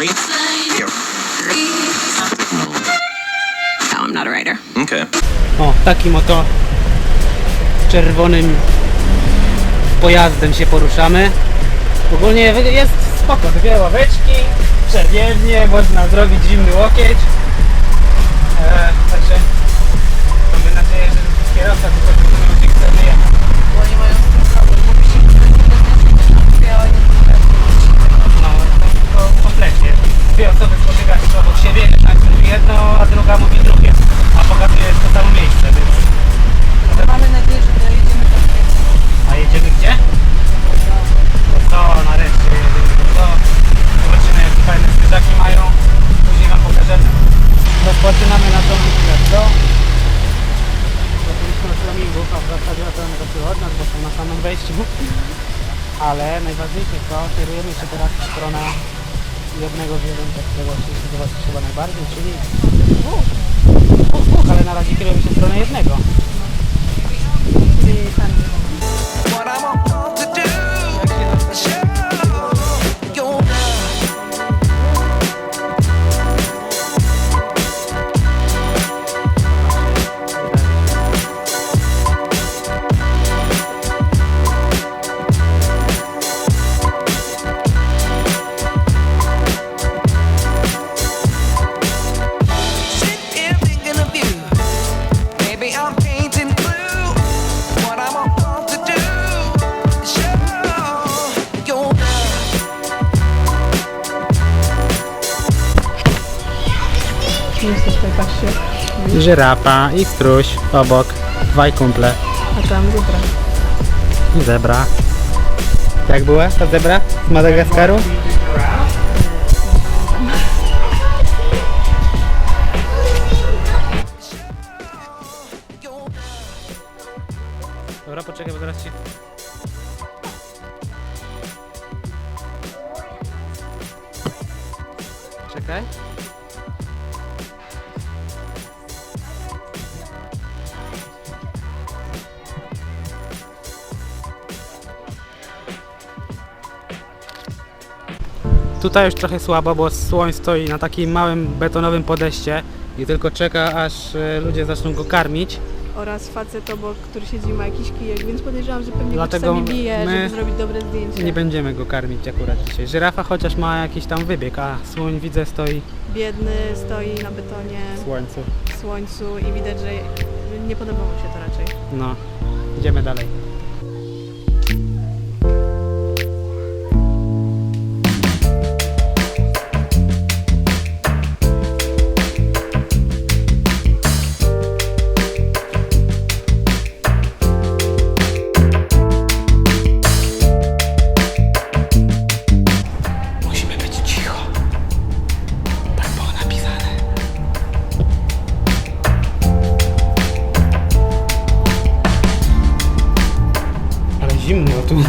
No, I'm not a writer. Okay. O, takim oto czerwonym pojazdem się poruszamy. Ogólnie jest spoko, dwie ławeczki, przewiewnie, można zrobić zimny łokieć. E, także mamy nadzieję, że kierowca tylko samym wejściu. Ale najważniejsze to, kierujemy się teraz w stronę jednego zwierzęcia, którego chcieliśmy zobaczyć chyba najbardziej, czyli Jesteś tutaj, patrzcie. Żyrafa i struś obok, dwaj kumple A tam zebra. i zebra. Jak była ta zebra z Madagaskaru? Dobra, poczekaj, bo zaraz się... Czekaj. Tutaj już trochę słabo, bo słoń stoi na takim małym betonowym podejście i tylko czeka aż e, ludzie zaczną go karmić. Oraz facet obok, który siedzi ma jakiś kijek, więc podejrzewam, że pewnie Dlatego go czasami bije, my żeby zrobić dobre zdjęcie. Nie będziemy go karmić akurat dzisiaj. Żyrafa chociaż ma jakiś tam wybieg, a słoń widzę stoi Biedny, stoi na betonie, w słońcu. w słońcu i widać, że nie podoba mu się to raczej. No, idziemy dalej.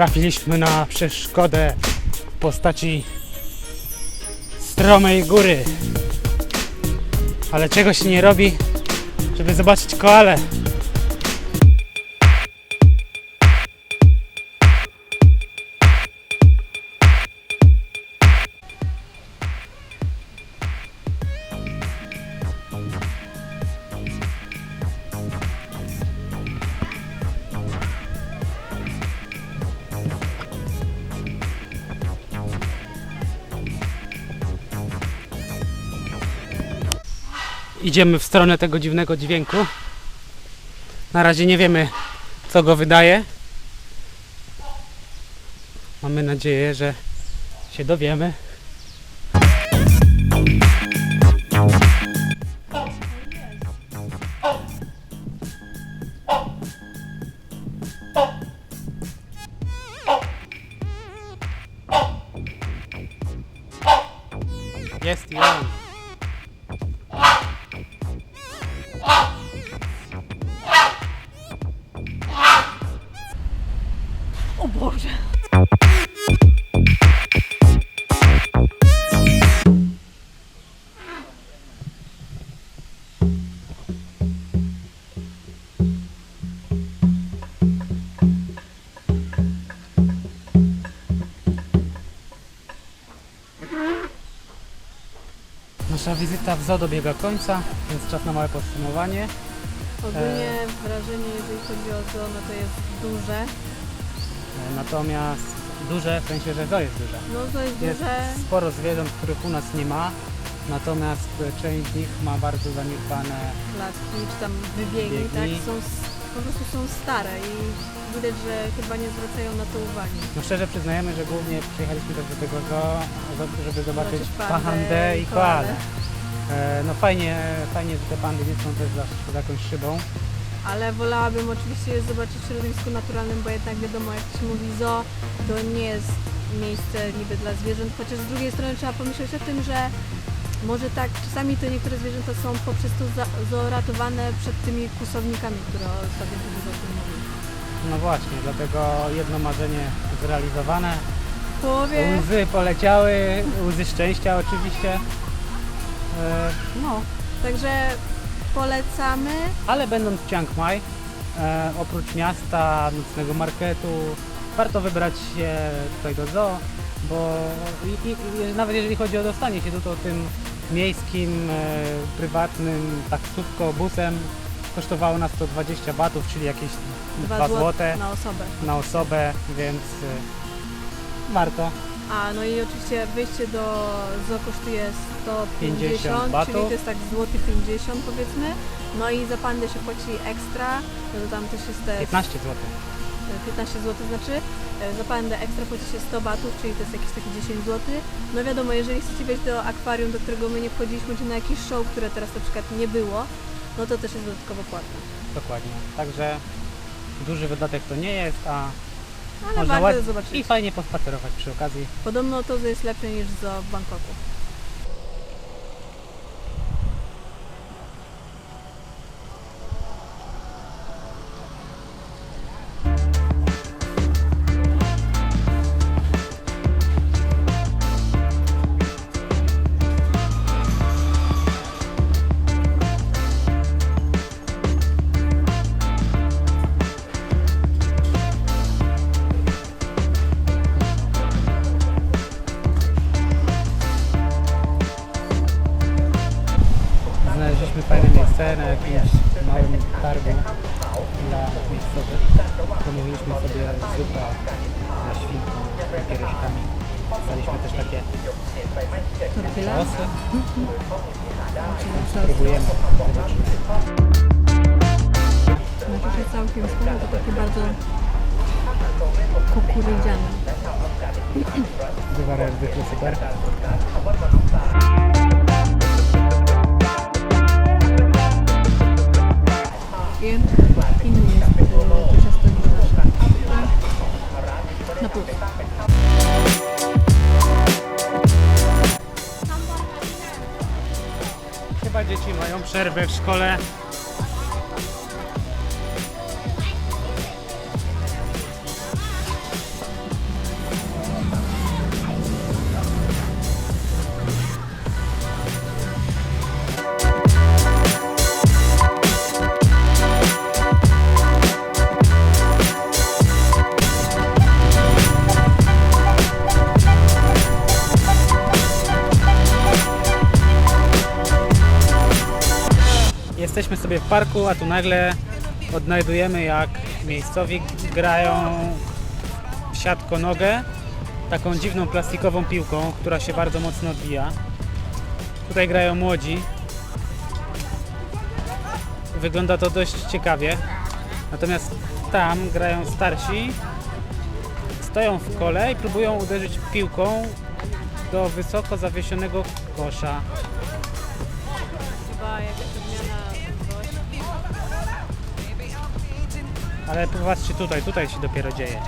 Trafiliśmy na przeszkodę w postaci stromej góry. Ale czego się nie robi, żeby zobaczyć koale. idziemy w stronę tego dziwnego dźwięku. Na razie nie wiemy, co go wydaje. Mamy nadzieję, że się dowiemy. Nasza wizyta w zoo dobiega końca, więc czas na małe podsumowanie. Ogólnie wrażenie, jeżeli chodzi o zoo, no to jest duże. E, Natomiast duże, w sensie, że zoo jest duże. No to jest Jest duże. sporo zwierząt, których u nas nie ma, natomiast e, część z nich ma bardzo zaniedbane. klatki, czy tam wybiegi, Biegi. tak, są, po prostu są stare i widać, że chyba nie zwracają na to uwagi. No szczerze przyznajemy, że głównie przyjechaliśmy też do tego zoo, zo- żeby zobaczyć Zobaczyć pandę pandę i i koalę. koalę. E, No fajnie, fajnie, że te pandy nie są też za, za jakąś szybą. Ale wolałabym oczywiście je zobaczyć w środowisku naturalnym, bo jednak wiadomo, jak się mówi zoo, to nie jest miejsce niby dla zwierząt, chociaż z drugiej strony trzeba pomyśleć o tym, że może tak, czasami to niektóre zwierzęta są poprzez to za- zoo ratowane przed tymi kusownikami, które ostatnio dużo tym mówili. No właśnie, dlatego jedno marzenie zrealizowane. Połowie Łzy poleciały, łzy szczęścia oczywiście. E, No, Także polecamy. ale będąc w Chiang Mai, e, oprócz miasta, nocnego marketu, warto wybrać się tutaj do zoo, bo i, i, nawet jeżeli chodzi o dostanie się tu, to tym miejskim, e, prywatnym taksówką, busem kosztowało nas to 20 batów, czyli jakieś 2 zł złote na osobę. na osobę, więc e, warto. A no i oczywiście wyjście do zoo kosztuje 150, 50 batów. czyli to jest tak złoty 50 powiedzmy. No i za pandę się płaci ekstra, no to tam też jest te 15 zł. 15 zł znaczy. E, Za pandę ekstra płaci się 100 batów, czyli to jest jakieś takie 10 zł. No wiadomo, jeżeli chcecie wejść do akwarium, do którego my nie wchodziliśmy, czy na jakiś show, które teraz na przykład nie było, no to też jest dodatkowo płatne. Dokładnie. Także duży wydatek to nie jest, a Ale można warto ładnie zobaczyć. i fajnie pospacerować przy okazji. Podobno to jest lepsze niż zoo w Bangkoku. Osy. Próbujemy. Znaczy się całkiem sporo, to takie bardzo kukurydziane. Wywar jak zwykle super. I inny jest przerwę w szkole. Sobie w parku, a tu nagle odnajdujemy jak miejscowi grają w siatkonogę taką dziwną plastikową piłką, która się bardzo mocno odbija. Tutaj grają młodzi. Wygląda to dość ciekawie. Natomiast tam grają starsi stoją w kole i próbują uderzyć piłką do wysoko zawieszonego kosza. Ale popatrzcie tutaj, tutaj się dopiero dzieje.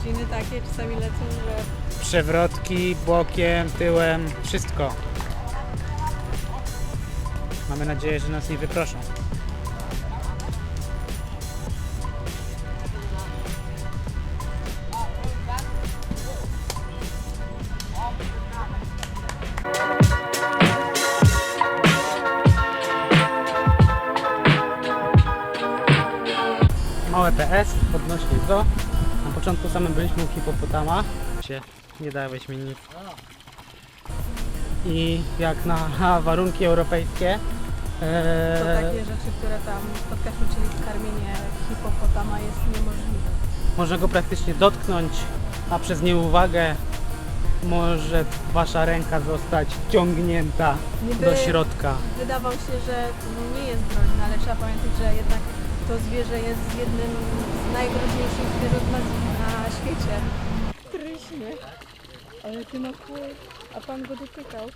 Ściny takie czasami lecą, że Przewrotki, bokiem, tyłem, wszystko. Mamy nadzieję, że nas nie wyproszą. Odnośnie do. Na początku samym byliśmy u hipopotama. Się nie dałeś mi nic. I jak na warunki europejskie. to e, takie rzeczy, które tam spotkaśmy, czyli karmienie hipopotama jest niemożliwe. można go praktycznie dotknąć, a przez nieuwagę może wasza ręka zostać ciągnięta Niby- do środka. Wydawał się, że nie jest groźny, ale trzeba pamiętać, że jednak to zwierzę jest jednym z najgroźniejszych zwierząt na, na świecie. Ryśnie. Ale ty na chuj. A pan go dotykał.